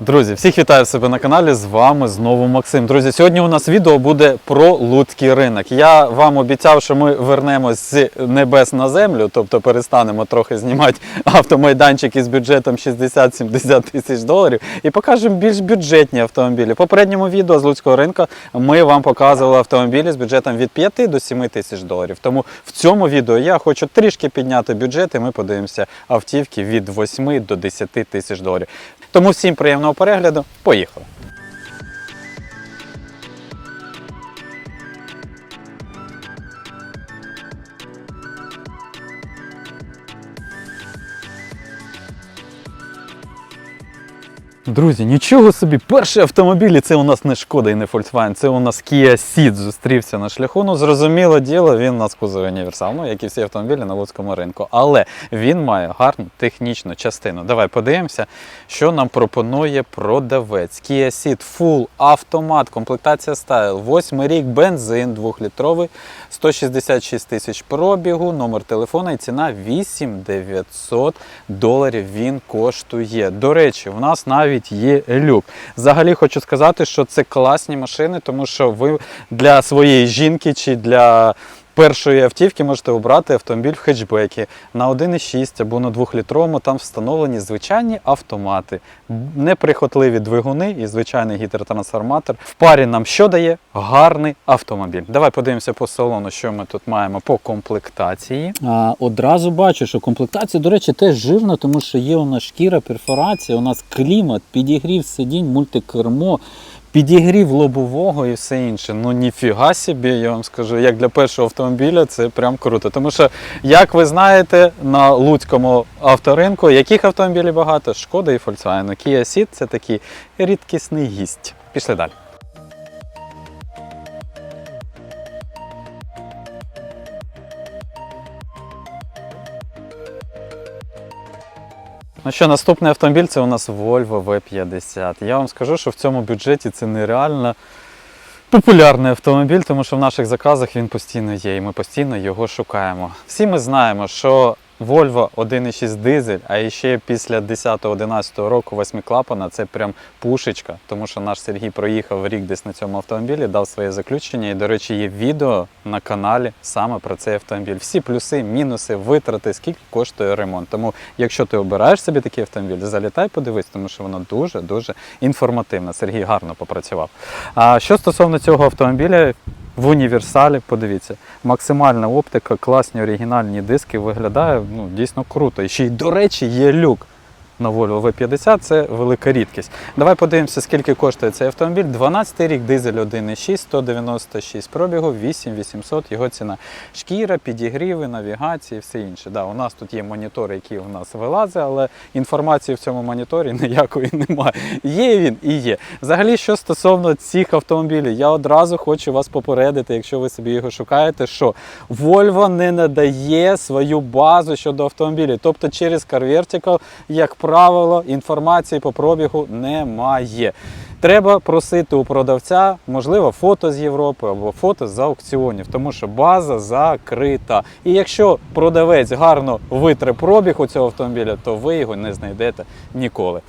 Друзі, всіх вітаю себе на каналі. З вами знову Максим. Друзі, сьогодні у нас відео буде про луцький ринок. Я вам обіцяв, що ми вернемось з небес на землю, тобто перестанемо трохи знімати автомайданчики з бюджетом 60-70 тисяч доларів і покажемо більш бюджетні автомобілі. В попередньому відео з луцького ринку ми вам показували автомобілі з бюджетом від 5 до 7 тисяч доларів. Тому в цьому відео я хочу трішки підняти бюджет, і ми подивимося автівки від 8 до 10 тисяч доларів. Тому всім приємного перегляду. Поїхали! Друзі, нічого собі, перші автомобілі це у нас не шкода і не Volkswagen, це у нас Kia Ceed зустрівся на шляху. Ну, зрозуміло діло, він у нас кузовий універсал, ну як і всі автомобілі на Луцькому ринку. Але він має гарну технічну частину. Давай подивимося, що нам пропонує продавець. Kia Ceed Full автомат, комплектація стайл, 8 рік, бензин 2-літровий, 166 тисяч пробігу, номер телефона і ціна 8900 доларів він коштує. До речі, у нас навіть є люк. Взагалі хочу сказати, що це класні машини, тому що ви для своєї жінки чи для першої автівки можете обрати автомобіль в хетчбекі на 1,6 або на 2-літровому. Там встановлені звичайні автомати, неприхотливі двигуни і звичайний гідротрансформатор. В парі нам що дає? Гарний автомобіль. Давай подивимося по салону, що ми тут маємо по комплектації. А, одразу бачу, що комплектація, до речі, теж жирна, тому що є у нас шкіра, перфорація, у нас клімат, підігрів сидінь, мультикермо, Підігрів лобового і все інше. Ну ніфіга собі, я вам скажу, як для першого автомобіля це прям круто. Тому що, як ви знаєте, на луцькому авторинку яких автомобілів багато? Шкода і Volkswagen. Kia Ceed – це такий рідкісний гість. Пішли далі. Ну що, наступний автомобіль це у нас Volvo V50. Я вам скажу, що в цьому бюджеті це нереально популярний автомобіль, тому що в наших заказах він постійно є, і ми постійно його шукаємо. Всі ми знаємо, що Volvo 1.6 дизель, а ще після 10-11 року восьмиклапана це прям пушечка, тому що наш Сергій проїхав рік десь на цьому автомобілі, дав своє заключення. І, до речі, є відео на каналі саме про цей автомобіль. Всі плюси, мінуси, витрати, скільки коштує ремонт. Тому, якщо ти обираєш собі такий автомобіль, залітай, подивись, тому що воно дуже дуже інформативне. Сергій гарно попрацював. А що стосовно цього автомобіля, в універсалі, подивіться, максимальна оптика, класні оригінальні диски виглядає ну, дійсно круто. І ще й, до речі, є люк на Volvo V50, це велика рідкість. Давай подивимося, скільки коштує цей автомобіль. 12 рік, дизель 1,6, 196 пробігу, 8800 його ціна. Шкіра, підігріви, навігації, все інше. Да, у нас тут є монітор, який у нас вилазить, але інформації в цьому моніторі ніякої немає. Є він і є. Взагалі, що стосовно цих автомобілів, я одразу хочу вас попередити, якщо ви собі його шукаєте, що Volvo не надає свою базу щодо автомобілів. Тобто через CarVertical, як правило, інформації по пробігу немає. Треба просити у продавця, можливо, фото з Європи або фото з аукціонів, тому що база закрита. І якщо продавець гарно витре пробіг у цього автомобіля, то ви його не знайдете ніколи.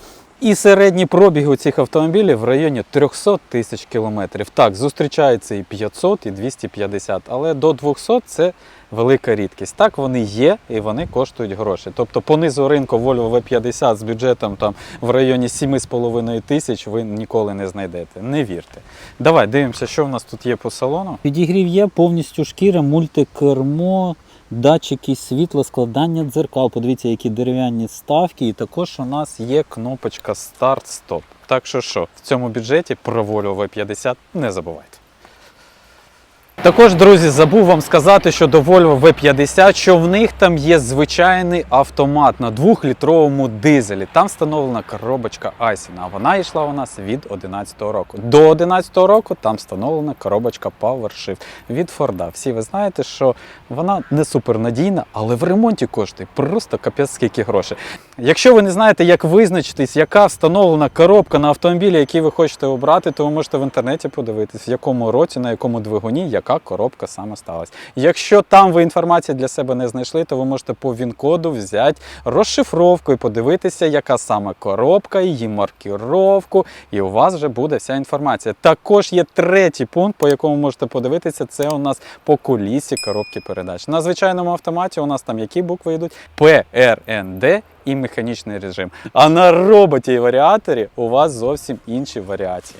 І середній пробіг у цих автомобілів в районі 300 тисяч кілометрів. Так, зустрічається і 500, і 250, але до 200 це велика рідкість. Так вони є і вони коштують гроші. Тобто по низу ринку Volvo V50 з бюджетом там в районі 7,5 тисяч ви ніколи не знайдете. Не вірте. Давай дивимося, що в нас тут є по салону. підігрів є, повністю шкіра, мультикермо, датчики світла, складання дзеркал. Подивіться, які дерев'яні ставки. І також у нас є кнопочка старт-стоп. Так що що, в цьому бюджеті про Volvo V50 не забувайте. Також, друзі, забув вам сказати щодо Volvo V50, що в них там є звичайний автомат на 2-літровому дизелі. Там встановлена коробочка Айсена, а вона йшла у нас від 2011 року. До 2011 року там встановлена коробочка PowerShift від Форда. Всі ви знаєте, що вона не супернадійна, але в ремонті коштує просто капець скільки грошей. Якщо ви не знаєте, як визначитись, яка встановлена коробка на автомобілі, який ви хочете обрати, то ви можете в інтернеті подивитись, в якому році, на якому двигуні, яка яка коробка саме сталася. Якщо там ви інформацію для себе не знайшли, то ви можете по він-коду взяти розшифровку і подивитися, яка саме коробка, її маркіровку, і у вас вже буде вся інформація. Також є третій пункт, по якому можете подивитися, це у нас по кулісі коробки передач. На звичайному автоматі у нас там які букви йдуть? П, Р, Н, Д і механічний режим. А на роботі і варіаторі у вас зовсім інші варіації.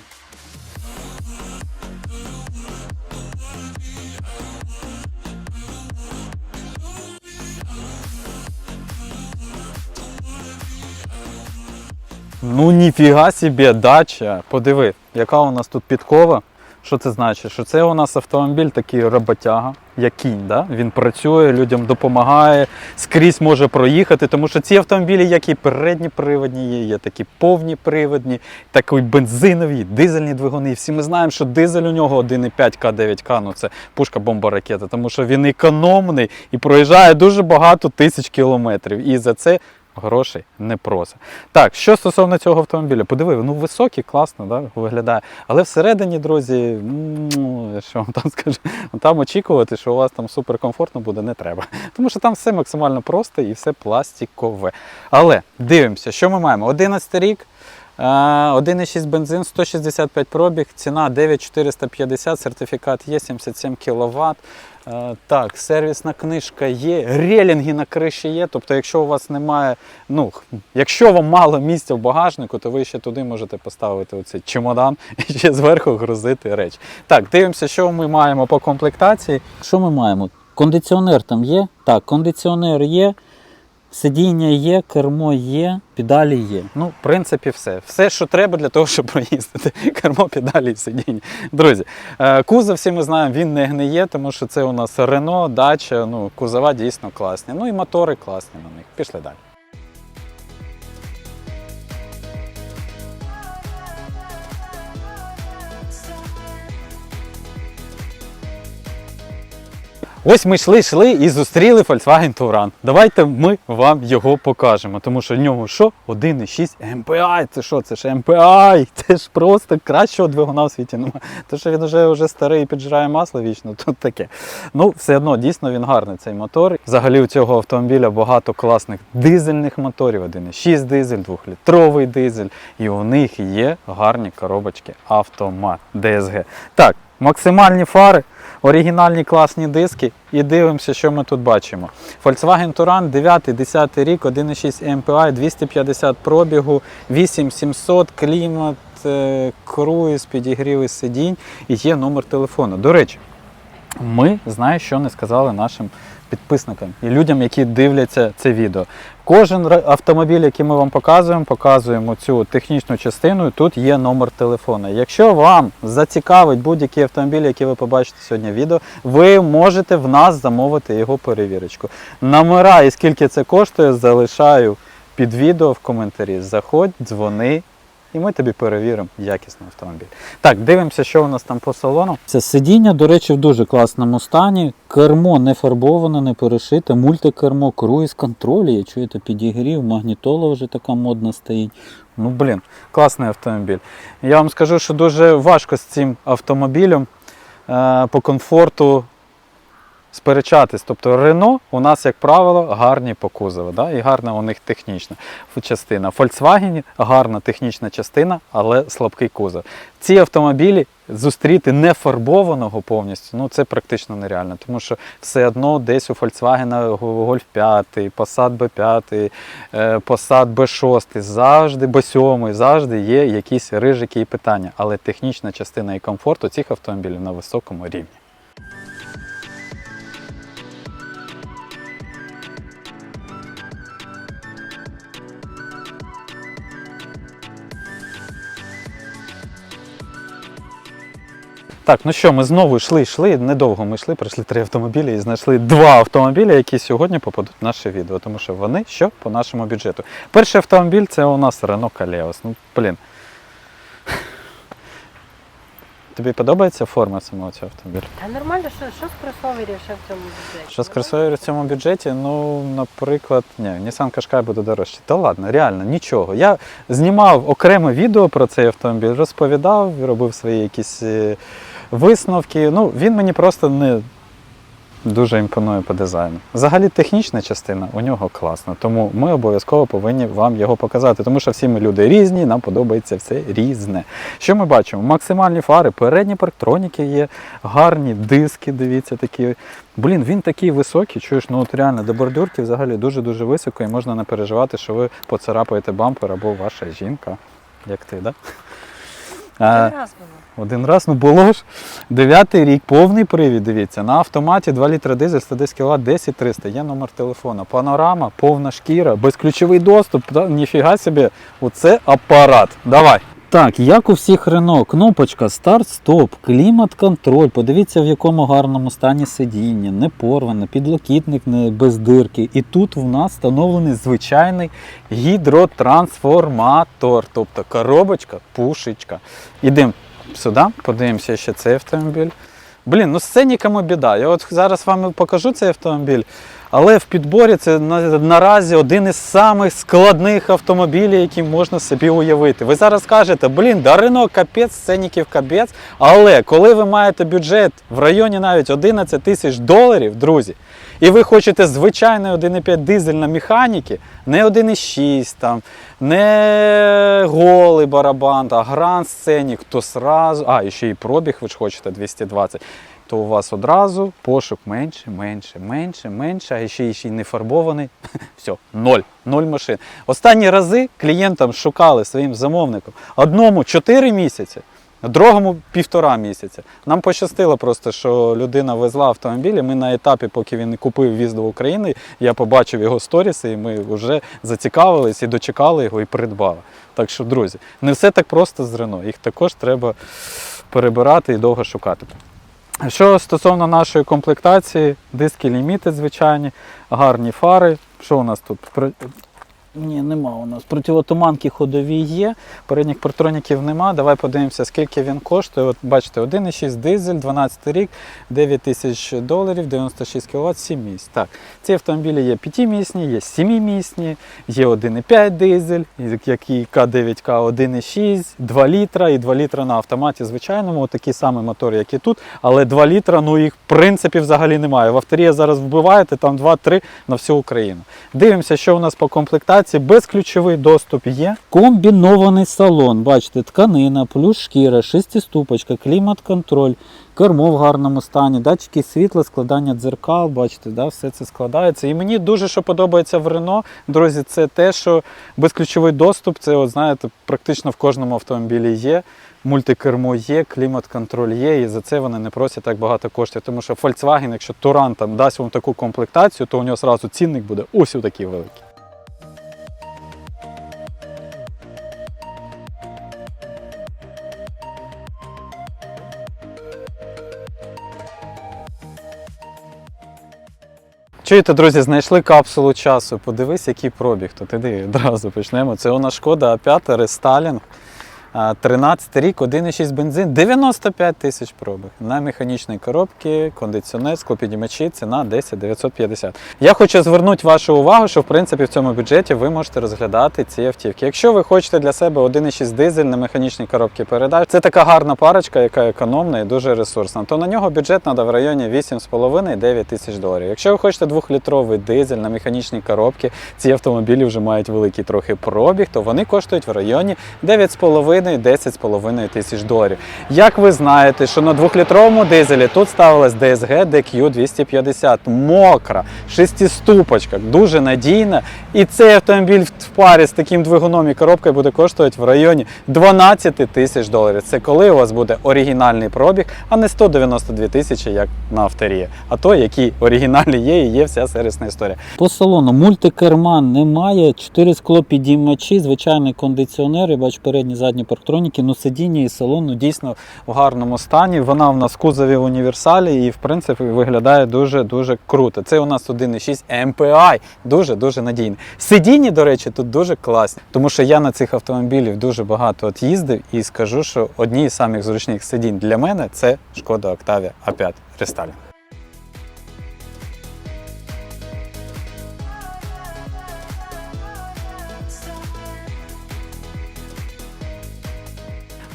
Ну ніфіга собі дача. Подиви, яка у нас тут підкова. Що це значить? Що це у нас автомобіль такий роботяга, як кінь. Да? Він працює, людям допомагає, скрізь може проїхати, тому що ці автомобілі, як і передні приводні є, є такі повні приводні, такі бензинові, дизельні двигуни. Всі ми знаємо, що дизель у нього 1,5 К9К, ну це пушка бомба ракета, тому що він економний і проїжджає дуже багато тисяч кілометрів. І за це грошей не просить. Так, що стосовно цього автомобіля, подиви, ну високий, класно да, виглядає. Але всередині, друзі, ну, що вам там скажу, там очікувати, що у вас там суперкомфортно буде, не треба. Тому що там все максимально просто і все пластикове. Але дивимося, що ми маємо? 11 рік. е, 1,6 бензин, 165 пробіг, ціна 9450, сертифікат є 77 кВт. Е, Так, сервісна книжка є, релінги на криші є. Тобто, якщо у вас немає, ну, якщо вам мало місця в багажнику, то ви ще туди можете поставити оцей чемодан і ще зверху грузити речі. Так, дивимося, що ми маємо по комплектації. Що ми маємо? Кондиціонер там є? Так, кондиціонер є, сидіння є, кермо є, педалі є. Ну, в принципі, все. Все, що треба для того, щоб проїздити. Кермо, педалі і сидіння. Друзі, е, кузов всі ми знаємо, він не гниє, тому що це у нас Рено, дача, ну, кузова дійсно класні. Ну і мотори класні на них. Пішли далі. Ось ми йшли, йшли і зустріли Volkswagen Touran. Давайте ми вам його покажемо, тому що в нього що? 1,6 MPI. Це що? Це ж MPI. Це ж просто кращого двигуна в світі немає. То що він вже, вже старий і піджирає масло вічно, тут таке. Ну, все одно дійсно він гарний цей мотор. Взагалі у цього автомобіля багато класних дизельних моторів. 1,6 дизель, 2-літровий дизель. І у них є гарні коробочки автомат DSG. Так, максимальні фари. Оригінальні класні диски і дивимося, що ми тут бачимо. Volkswagen Touran 9-10 рік, 1,6 MPI, 250 пробігу, 8700, клімат, е, круїз, підігріви сидінь і є номер телефону. До речі, ми знаю, що не сказали нашим підписникам і людям, які дивляться це відео. Кожен автомобіль, який ми вам показуємо, показуємо цю технічну частину. Тут є номер телефона. Якщо вам зацікавить будь-який автомобіль, який ви побачите сьогодні в відео, ви можете в нас замовити його перевірочку. Номера і скільки це коштує, залишаю під відео в коментарі. Заходь, дзвони, і ми тобі перевіримо якісний автомобіль. Так, дивимося, що у нас там по салону. Це сидіння, до речі, в дуже класному стані. Кермо не фарбоване, не перешите, мультикермо, круїз контроль, є, чуєте, підігрів, магнітола вже така модна стоїть. Ну, блін, класний автомобіль. Я вам скажу, що дуже важко з цим автомобілем е, по комфорту сперечатись. Тобто Рено у нас, як правило, гарні по кузову, да? і гарна у них технічна частина. Volkswagen гарна технічна частина, але слабкий кузов. Ці автомобілі зустріти не фарбованого повністю, ну це практично нереально, тому що все одно десь у Volkswagen Golf 5, Passat B5, е, Passat B6, завжди B7, завжди є якісь рижики і питання, але технічна частина і комфорт у цих автомобілів на високому рівні. Так, ну що, ми знову йшли, йшли. Недовго ми йшли, пройшли три автомобілі і знайшли два автомобілі, які сьогодні попадуть в наше відео, тому що вони що по нашому бюджету. Перший автомобіль це у нас Renault Kaleos. Ну, блін. Тобі подобається форма самого цього автомобіля? Та нормально, що, що з кросоверів ще в цьому бюджеті? Що з кросоверів в цьому бюджеті? Ну, наприклад, ні, Nissan Qashqai буде дорожче. Та ладно, реально, нічого. Я знімав окреме відео про цей автомобіль, розповідав, робив свої якісь е, висновки. Ну, він мені просто не дуже імпонує по дизайну. Взагалі, технічна частина у нього класна, тому ми обов'язково повинні вам його показати, тому що всі ми люди різні, нам подобається все різне. Що ми бачимо? Максимальні фари, передні парктроніки є, гарні диски, дивіться, такі. Блін, він такий високий, чуєш, ну от реально до бордюрки взагалі дуже-дуже високо і можна не переживати, що ви поцарапаєте бампер або ваша жінка, як ти, да? Один раз було. один раз, ну було ж. Дев'ятий рік, повний привід, дивіться. На автоматі 2 літра дизель, 110 кВт, 10 300. Є номер телефона. Панорама, повна шкіра, безключовий доступ. Ніфіга собі, оце апарат. Давай. Так, як у всіх Рено, кнопочка старт-стоп, клімат-контроль. Подивіться, в якому гарному стані сидіння, не порване, підлокітник без дирки. І тут в нас встановлений звичайний гідротрансформатор, тобто коробочка, пушечка. Ідемо сюди, подивимося ще цей автомобіль. Блін, ну це нікому біда. Я от зараз вам покажу цей автомобіль, але в підборі це наразі один із самих складних автомобілів, які можна собі уявити. Ви зараз кажете, блін, да Рено капець, сценіків капець. Але коли ви маєте бюджет в районі навіть 11 тисяч доларів, друзі, і ви хочете звичайний 1,5 дизель на механіки, не 1,6 там, не голий барабан, а гранд сценік, то сразу. А, і ще і пробіг, ви ж хочете 220. То у вас одразу пошук менше, менше, менше, менше, а ще, й- ще й не фарбований. Все, ноль. Ноль машин. Останні рази клієнтам шукали своїм замовникам одному 4 місяці, другому півтора місяця. Нам пощастило просто, що людина везла автомобілі. Ми на етапі, поки він купив віз до України, я побачив його сторіси, і ми вже зацікавились і дочекали його і придбали. Так що, друзі, не все так просто з Рено. Їх також треба перебирати і довго шукати. Що стосовно нашої комплектації, диски ліміти звичайні, гарні фари. Що у нас тут? Ні, нема у нас. Противотуманки ходові є. Передніх партроніків нема. Давай подивимося, скільки він коштує. От бачите, 1,6 дизель, 12 рік, 9 тисяч доларів, 96 кВт, 7 місць. Так, ці автомобілі є 5-місні, є 7-місні, є 1,5 дизель, який К9К 1,6, 2 літра і 2 літра на автоматі звичайному. Такий самий мотор, як і тут, але 2 літра, ну їх в принципі взагалі немає. В авторія зараз вбиваєте, там 2-3 на всю Україну. Дивимося, що у нас по комплектації. Безключовий доступ є. Комбінований салон. Бачите, тканина, плюс шкіра, шестиступочка, клімат-контроль, кермо в гарному стані, датчики світла, складання дзеркал. Бачите, да, все це складається. І мені дуже що подобається в Рено, друзі, це те, що безключовий доступ, це, от, знаєте, практично в кожному автомобілі є. Мультикермо є, клімат-контроль є, і за це вони не просять так багато коштів. Тому що Volkswagen, якщо Туран там дасть вам таку комплектацію, то у нього одразу цінник буде ось такий великий. Чуєте, друзі, знайшли капсулу часу. Подивись, який пробіг. То тоді одразу почнемо. Це нас шкода А5 рестайлінг. А, 13 рік, 1,6 бензин, 95 тисяч пробіг. На механічній коробці, кондиціонер, склопідімачі, ціна 10 950. Я хочу звернути вашу увагу, що в принципі в цьому бюджеті ви можете розглядати ці автівки. Якщо ви хочете для себе 1,6 дизель на механічній коробці передач, це така гарна парочка, яка економна і дуже ресурсна, то на нього бюджет треба в районі 8,5-9 тисяч доларів. Якщо ви хочете 2-літровий дизель на механічній коробці, ці автомобілі вже мають великий трохи пробіг, то вони коштують в районі 9,5-10,5 тисяч доларів. Як ви знаєте, що на 2-літровому дизелі тут ставилась DSG DQ 250, мокра, шестиступочка, дуже надійна. І цей автомобіль в парі з таким двигуном і коробкою буде коштувати в районі 12 тисяч доларів. Це коли у вас буде оригінальний пробіг, а не 192 тисячі, як на авторії. А то, які оригінальні є, і є вся сервісна історія. По салону мультикерман немає, 4 скло підіймачі, звичайний кондиціонер, я бачу передні задні парктроніки, ну сидіння і салон ну, дійсно в гарному стані. Вона в нас кузові універсалі і в принципі виглядає дуже дуже круто. Це у нас 1.6 MPI, дуже дуже надійний. Сидіння, до речі, тут дуже класні, тому що я на цих автомобілів дуже багато от їздив і скажу, що одні з самих зручних сидінь для мене це шкода Octavia A5 Restyling.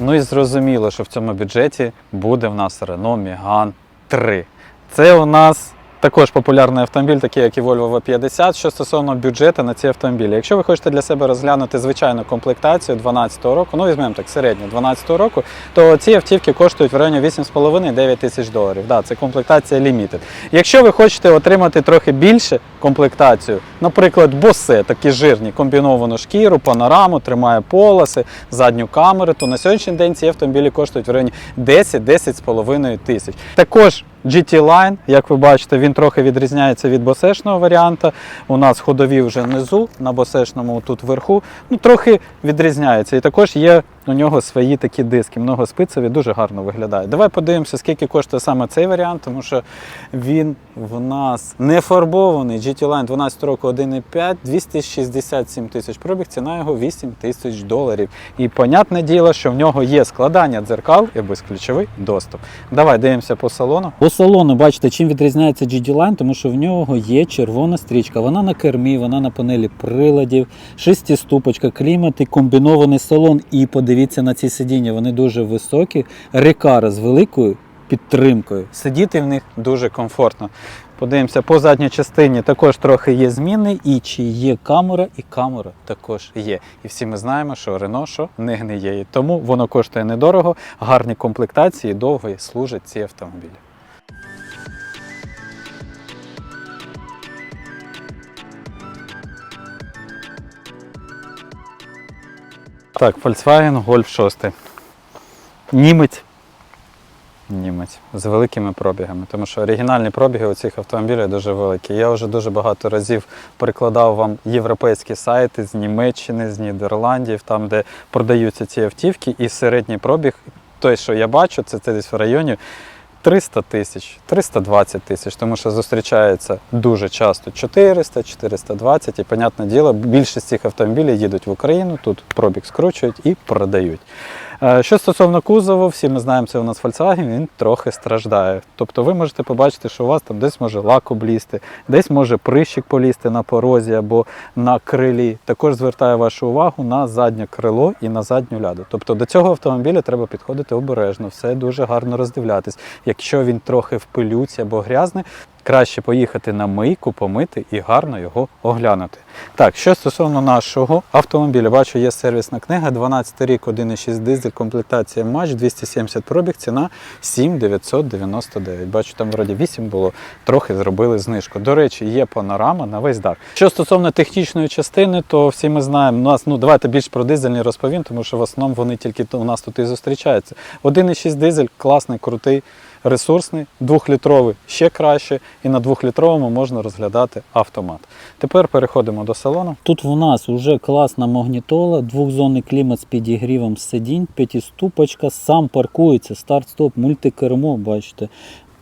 Ну і зрозуміло, що в цьому бюджеті буде в нас Renault Megane 3. Це у нас також популярний автомобіль, такий як і Volvo V50, що стосовно бюджету на ці автомобілі. Якщо ви хочете для себе розглянути звичайну комплектацію 12 року, ну візьмемо так середню 12 року, то ці автівки коштують в районі 8,5-9 тисяч доларів. Да, це комплектація Limited. Якщо ви хочете отримати трохи більше комплектацію, наприклад, босе, такі жирні, комбіновану шкіру, панораму, тримає полоси, задню камеру, то на сьогоднішній день ці автомобілі коштують в районі 10-10,5 тисяч. Також GT Line, як ви бачите, він трохи відрізняється від босешного варіанта. У нас ходові вже внизу, на босешному тут вверху. Ну, трохи відрізняється. І також є у нього свої такі диски, многоспицеві, дуже гарно виглядає. Давай подивимося, скільки коштує саме цей варіант, тому що він в нас не фарбований. GT Line 12 року 1,5, 267 тисяч пробіг, ціна його 8 тисяч доларів. І понятне діло, що в нього є складання дзеркал і безключовий доступ. Давай дивимося по салону. По салону, бачите, чим відрізняється GD Line, тому що в нього є червона стрічка. Вона на кермі, вона на панелі приладів, шестиступочка, клімат і комбінований салон. І подивіться на ці сидіння, вони дуже високі, рекара з великою підтримкою. Сидіти в них дуже комфортно. Подивимося, по задній частині також трохи є зміни, і чи є камера, і камера також є. І всі ми знаємо, що Рено що не гниє. Тому воно коштує недорого, гарні комплектації, довго служать ці автомобілі. Так, Volkswagen Golf 6. Німець. Німець з великими пробігами, тому що оригінальні пробіги у цих автомобілів дуже великі. Я вже дуже багато разів перекладав вам європейські сайти з Німеччини, з Нідерландів, там, де продаються ці автівки, і середній пробіг, той, що я бачу, це, це десь в районі 300 тисяч, 320 тисяч, тому що зустрічається дуже часто 400, 420, і, понятне діло, більшість цих автомобілів їдуть в Україну, тут пробіг скручують і продають. Е, Що стосовно кузову, всі ми знаємо, це у нас Volkswagen, він трохи страждає. Тобто ви можете побачити, що у вас там десь може лак облізти, десь може прищик полізти на порозі або на крилі. Також звертаю вашу увагу на заднє крило і на задню ляду. Тобто до цього автомобіля треба підходити обережно, все дуже гарно роздивлятись. Якщо він трохи в пилюці або грязний, краще поїхати на мийку, помити і гарно його оглянути. Так, що стосовно нашого автомобіля, бачу, є сервісна книга, 12 рік, 1,6 дизель, комплектація матч, 270 пробіг, ціна 7,999. Бачу, там вроді 8 було, трохи зробили знижку. До речі, є панорама на весь дах. Що стосовно технічної частини, то всі ми знаємо, у нас, ну давайте більш про дизельні розповім, тому що в основному вони тільки у нас тут і зустрічаються. 1,6 дизель, класний, крутий ресурсний, двохлітровий ще краще, і на двохлітровому можна розглядати автомат. Тепер переходимо до салону. Тут в нас вже класна магнітола, двохзонний клімат з підігрівом сидінь, п'ятіступочка, сам паркується, старт-стоп, мультикермо, бачите.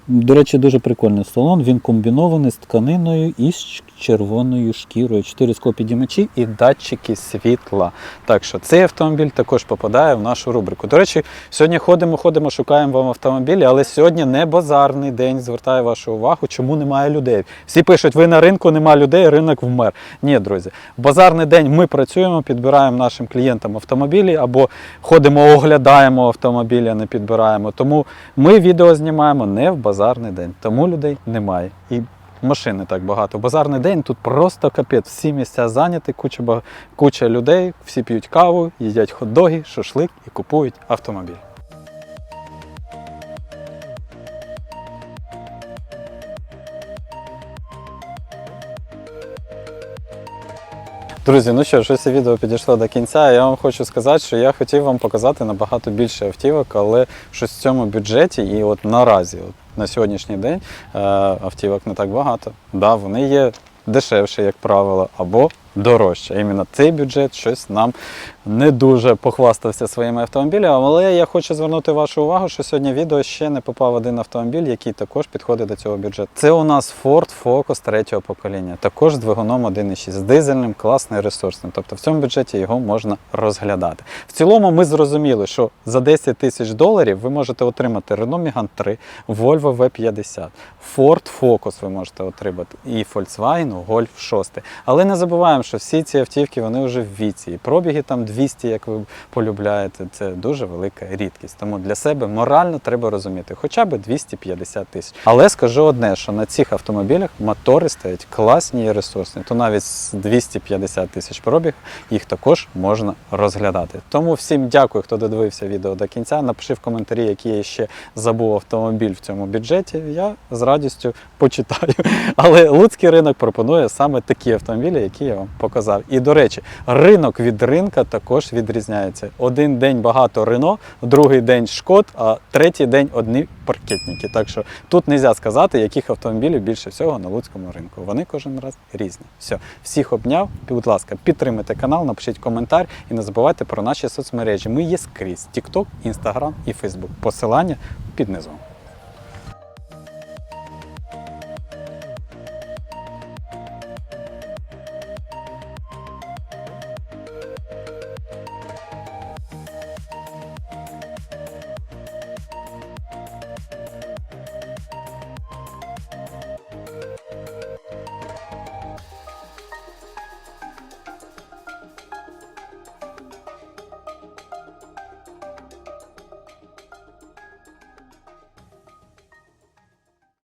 До речі, дуже прикольний салон. Він комбінований з тканиною і з червоною шкірою. Чотири склопідіймачі. і датчики світла. Так що цей автомобіль також попадає в нашу рубрику. До речі, сьогодні ходимо, ходимо, шукаємо вам автомобілі, але сьогодні не базарний день. Звертаю вашу увагу, чому немає людей. Всі пишуть, ви на ринку немає людей, ринок вмер. Ні, друзі, в базарний день ми працюємо, підбираємо нашим клієнтам автомобілі або ходимо, оглядаємо автомобілі, а не підбираємо. Тому ми відео знімаємо не в базарний день, тому людей немає. І машин не так багато. Базарний день тут просто капець. Всі місця зайняті, куча, куча людей, всі п'ють каву, їдять хот-доги, шашлик і купують автомобіль. Друзі, ну що щось відео підійшло до кінця. Я вам хочу сказати, що я хотів вам показати набагато більше автівок, але щось в цьому бюджеті і от наразі, от на сьогоднішній день, е, автівок не так багато. Да, вони є дешевші, як правило, або дорожче. Іменно цей бюджет щось нам не дуже похвастався своїми автомобілями. Але я хочу звернути вашу увагу, що сьогодні відео ще не попав один автомобіль, який також підходить до цього бюджету. Це у нас Ford Focus третього покоління, також з двигуном 1.6, з дизельним, класний ресурсний. Тобто в цьому бюджеті його можна розглядати. В цілому ми зрозуміли, що за 10 тисяч доларів ви можете отримати Renault Megane 3, Volvo V50, Ford Focus ви можете отримати і Volkswagen Golf 6. Але не забуваємо, розуміємо, що всі ці автівки вони вже в віці. І пробіги там 200, як ви полюбляєте, це дуже велика рідкість. Тому для себе морально треба розуміти, хоча б 250 тисяч. Але скажу одне, що на цих автомобілях мотори стоять класні і ресурсні, то навіть з 250 тисяч пробіг їх також можна розглядати. Тому всім дякую, хто додивився відео до кінця. Напиши в коментарі, який я ще забув автомобіль в цьому бюджеті. Я з радістю почитаю. Але луцький ринок пропонує саме такі автомобілі, які я вам показав. І до речі, ринок від ринка також відрізняється. Один день багато Рено, другий день шкод, а третій день одні паркетники. Так що тут не можна сказати, яких автомобілів більше всього на луцькому ринку. Вони кожен раз різні. Все, всіх обняв. Будь ласка, підтримайте канал, напишіть коментар і не забувайте про наші соцмережі. Ми є скрізь: TikTok, Instagram і Facebook. Посилання під низом.